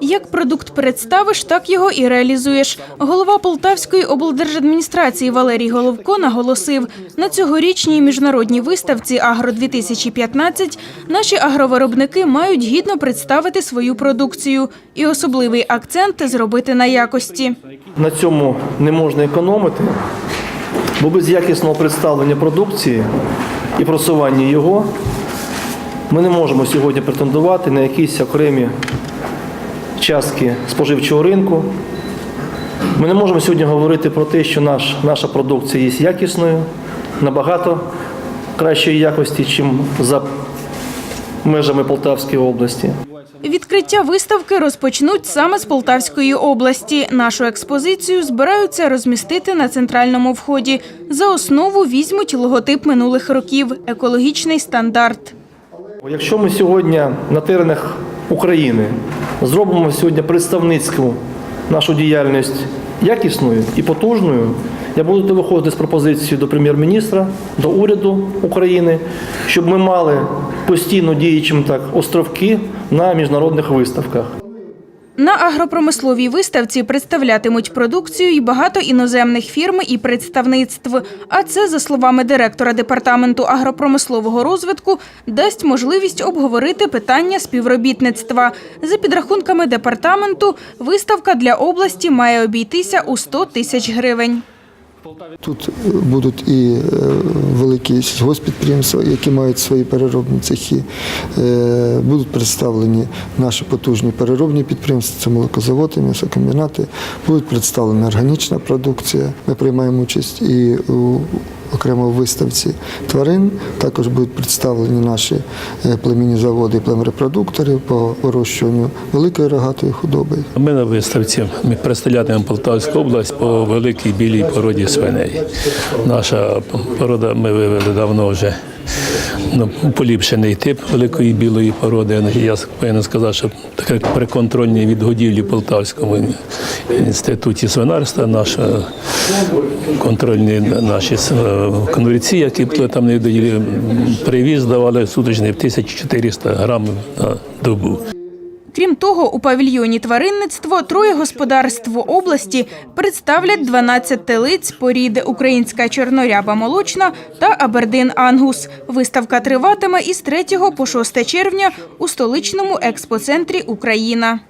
Як продукт представиш, так його і реалізуєш. Голова Полтавської облдержадміністрації Валерій Головко наголосив, на цьогорічній міжнародній виставці Агро-2015 наші агровиробники мають гідно представити свою продукцію і особливий акцент зробити на якості. На цьому не можна економити, бо без якісного представлення продукції і просування його ми не можемо сьогодні претендувати на якісь окремі частки споживчого ринку. Ми не можемо сьогодні говорити про те, що наш, наша продукція є якісною, набагато кращої якості, ніж за межами Полтавської області. Відкриття виставки розпочнуть саме з Полтавської області. Нашу експозицію збираються розмістити на центральному вході. За основу візьмуть логотип минулих років екологічний стандарт. Якщо ми сьогодні на теренах України зробимо сьогодні представницьку нашу діяльність якісною і потужною, я буду виходити з пропозицією до прем'єр-міністра, до уряду України, щоб ми мали постійно діючим так островки на міжнародних виставках. На агропромисловій виставці представлятимуть продукцію і багато іноземних фірм і представництв. А це, за словами директора департаменту агропромислового розвитку, дасть можливість обговорити питання співробітництва. За підрахунками департаменту, виставка для області має обійтися у 100 тисяч гривень. Тут е, будуть і е, великі сільгоспідприємства, які мають свої переробні цехи. Будуть представлені наші потужні переробні підприємства, це молокозаводи, м'ясокомбінати. Будуть представлена органічна продукція. Ми приймаємо участь і у окремо в виставці тварин. Також будуть представлені наші е, племінні заводи і племрепродуктори по вирощуванню великої рогатої худоби. Ми на виставці ми представляємо Полтавську область по великій білій породі свиней. Наша порода ми вивели давно вже поліпшений тип великої білої породи. Я повинен сказати, що таке при контрольній відгодівлі в Полтавському інституті свинарства наша контрольні наші е, конверці, які там не відгодівлі, привіз давали суточний 1400 грамів на добу. Крім того, у павільйоні тваринництво троє господарств області представлять 12 телиць порід Українська чорноряба молочна та Абердин Ангус. Виставка триватиме із 3 по 6 червня у столичному експоцентрі Україна.